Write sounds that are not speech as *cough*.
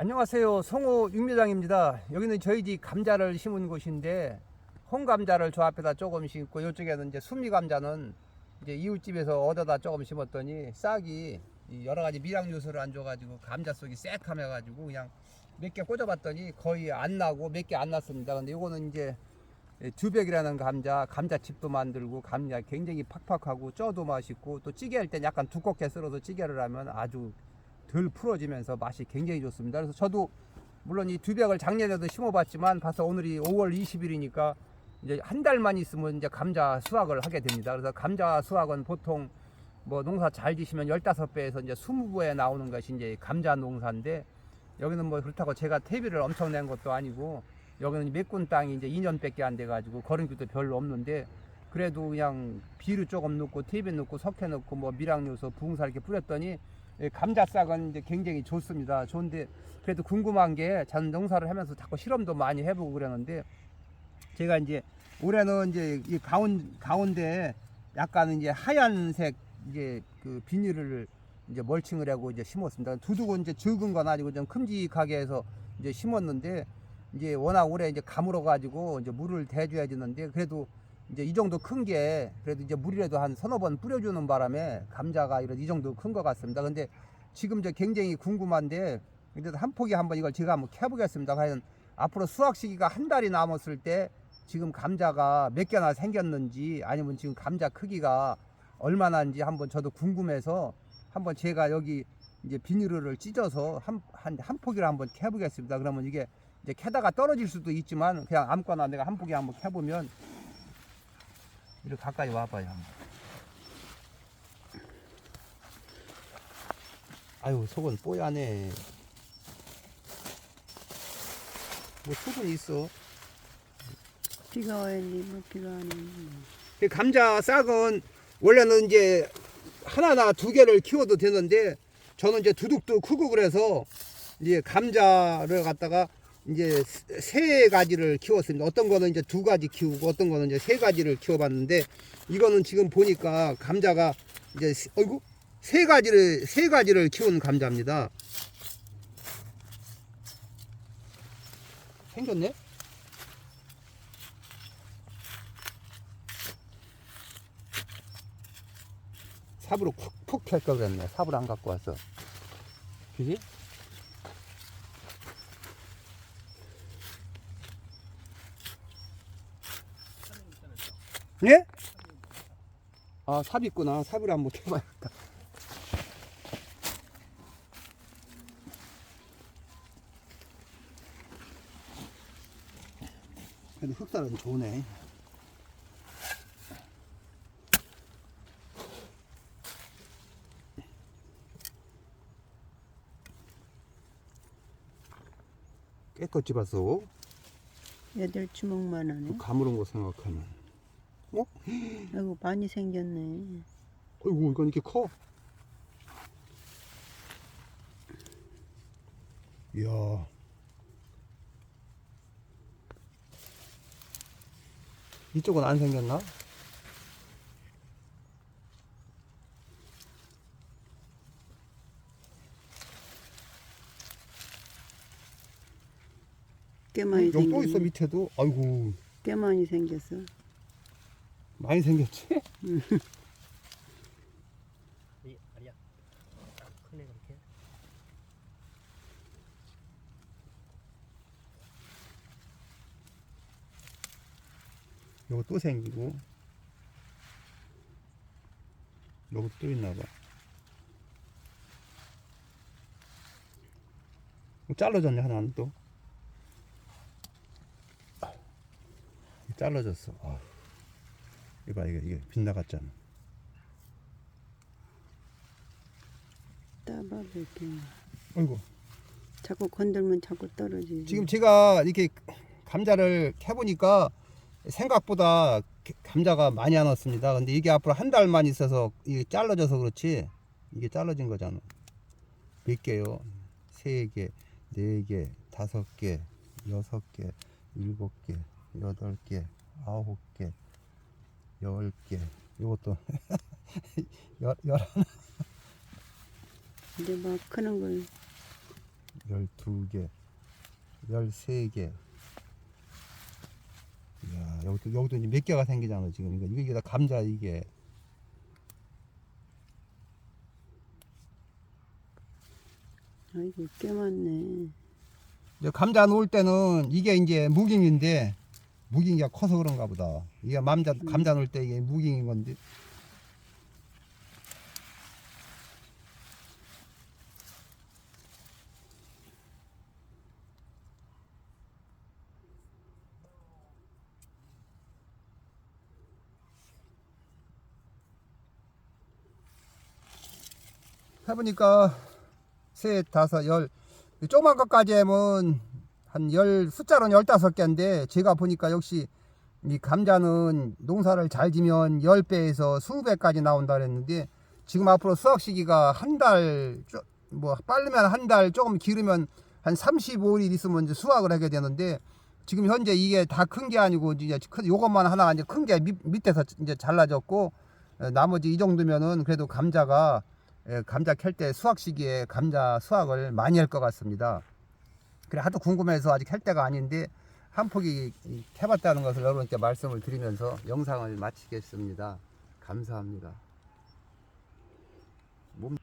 안녕하세요. 송호 육묘장입니다. 여기는 저희 집 감자를 심은 곳인데 홍감자를 저 앞에다 조금 심고 이쪽에는 이제 순미 감자는 이제 이웃집에서 얻어다 조금 심었더니 싹이 이 여러 가지 미량 요소를 안 줘가지고 감자 속이 새카매가지고 그냥 몇 개 꽂아봤더니 거의 안 나고 몇 개 안 났습니다. 근데 이거는 이제 주백이라는 감자, 감자칩도 만들고 감자 굉장히 팍팍하고 쪄도 맛있고 또 찌개 할 땐 약간 두껍게 썰어서 찌개를 하면 아주 덜 풀어지면서 맛이 굉장히 좋습니다. 그래서 저도 물론 이 두백을 작년에도 심어봤지만 봐서 오늘이 5월 20일이니까 이제 한 달만 있으면 이제 감자 수확을 하게 됩니다. 그래서 감자 수확은 보통 뭐 농사 잘 지시면 15배에서 이제 20배에 나오는 것이 이제 감자 농사인데 여기는 뭐 그렇다고 제가 퇴비를 엄청 낸 것도 아니고 여기는 메꾼 땅이 이제 2년밖에 안 돼가지고 거름기도 별로 없는데 그래도 그냥 비료 조금 넣고 퇴비 넣고 석회 넣고 뭐 미량요소 부흥사 이렇게 뿌렸더니 예, 감자 싹은 이제 굉장히 좋습니다. 좋은데 그래도 궁금한 게 저는 농사를 하면서 자꾸 실험도 많이 해보고 그러는데 제가 이제 올해는 이제 이 가운 가운데 약간 이제 하얀색 이제 그 비닐을 이제 멀칭을 하고 이제 심었습니다. 두둑은 이제 적은 건 아니고 좀 큼직하게 해서 이제 심었는데 이제 워낙 오래 이제 가물어 가지고 이제 물을 대줘야 되는데 그래도 이제 이 정도 큰 게 그래도 이제 물이라도 한 서너 번 뿌려주는 바람에 감자가 이런 이 정도 큰 것 같습니다. 근데 지금 저 굉장히 궁금한데 근데 한 포기 한번 이걸 제가 한번 캐보겠습니다. 과연 앞으로 수확 시기가 한 달이 남았을 때 지금 감자가 몇 개나 생겼는지 아니면 지금 감자 크기가 얼마나인지 한번 저도 궁금해서 한번 제가 여기 이제 비닐을 찢어서 한, 한, 한 포기를 한번 캐보겠습니다. 그러면 이게 이제 캐다가 떨어질 수도 있지만 그냥 아무거나 내가 한 포기 한번 캐보면 이렇게 가까이 와봐요. 한번. 아유 속은 뽀얗네. 뭐 속은 있어. 비가 와야지 뭐 비가 안 오네. 그 감자 싹은 원래는 이제 하나나 두 개를 키워도 되는데 저는 이제 두둑도 크고 그래서 이제 감자를 갖다가 이제 세 가지를 키웠습니다. 어떤 거는 이제 두 가지 키우고 어떤 거는 이제 세 가지를 키워봤는데 이거는 지금 보니까 감자가 이제 세- 어이구 세 가지를 세 가지를 키운 감자입니다. 생겼네? 삽으로 푹푹 캘걸 그랬네. 삽을 안 갖고 와서. 그지? 예? 아, 삽 있구나. 삽을 한번 캐봐야겠다. 근데 흑살은 좋네. 깨끗이 봤어. 여덟 주먹만 하네. 가물은 거 생각하면. 어? 아이고 많이 생겼네. 어이구, 이건 이렇게 커. 이야. 이쪽은 안 생겼나? 꽤 많이 여기 또 있어, 생겼네. 밑에도. 아이고, 꽤 많이 생겼어. 많이 생겼지? *laughs* 이 아니야. 크네 그렇게. 요거 또 생기고. 여기 또 있나봐. 잘라졌네, 하나는 또. 잘라졌어. 아. 이봐, 이게, 이게 빗나갔잖아. 따봐 이렇게. 어이구. 자꾸 건들면 자꾸 떨어지지. 지금 제가 이렇게 감자를 캐보니까 생각보다 감자가 많이 안 왔습니다. 근데 이게 앞으로 한 달만 있어서 이게 잘라져서 그렇지 이게 잘라진 거잖아. 몇 개요? 세 개, 네 개, 다섯 개, 여섯 개, 일곱 개, 여덟 개, 아홉 개, 열 개. 이것도 *laughs* 열, 열 이제 막 크는 걸 12개, 13개. 이야, 여기도, 여기도 이제 몇 개가 생기잖아, 지금. 이거, 이게 다 감자, 이게. 아이고 꽤 많네. 이제 감자 놓을 때는 이게 이제 무깅인데, 무깅이가 커서 그런가 보다. 이게 감자, 감자 놓을 때 이게 무깅인 건데. 해보니까 셋, 다섯, 열 조그만 것까지 하면 한 열 숫자로는 열다섯 개인데 제가 보니까 역시 이 감자는 농사를 잘 지면 열 배에서 스무 배까지 나온다 그랬는데 지금 앞으로 수확 시기가 한 달 뭐 빠르면 한 달 조금 길으면 한 35일 있으면 이제 수확을 하게 되는데 지금 현재 이게 다 큰 게 아니고 이제 큰 요것만 하나 이제 큰 게 밑에서 이제 잘라졌고 에, 나머지 이 정도면은 그래도 감자가 에, 감자 캘 때 수확 시기에 감자 수확을 많이 할 것 같습니다. 그래 하도 궁금해서 아직 할 때가 아닌데 한 포기 이, 해봤다는 것을 여러분께 말씀을 드리면서 영상을 마치겠습니다. 감사합니다. 몸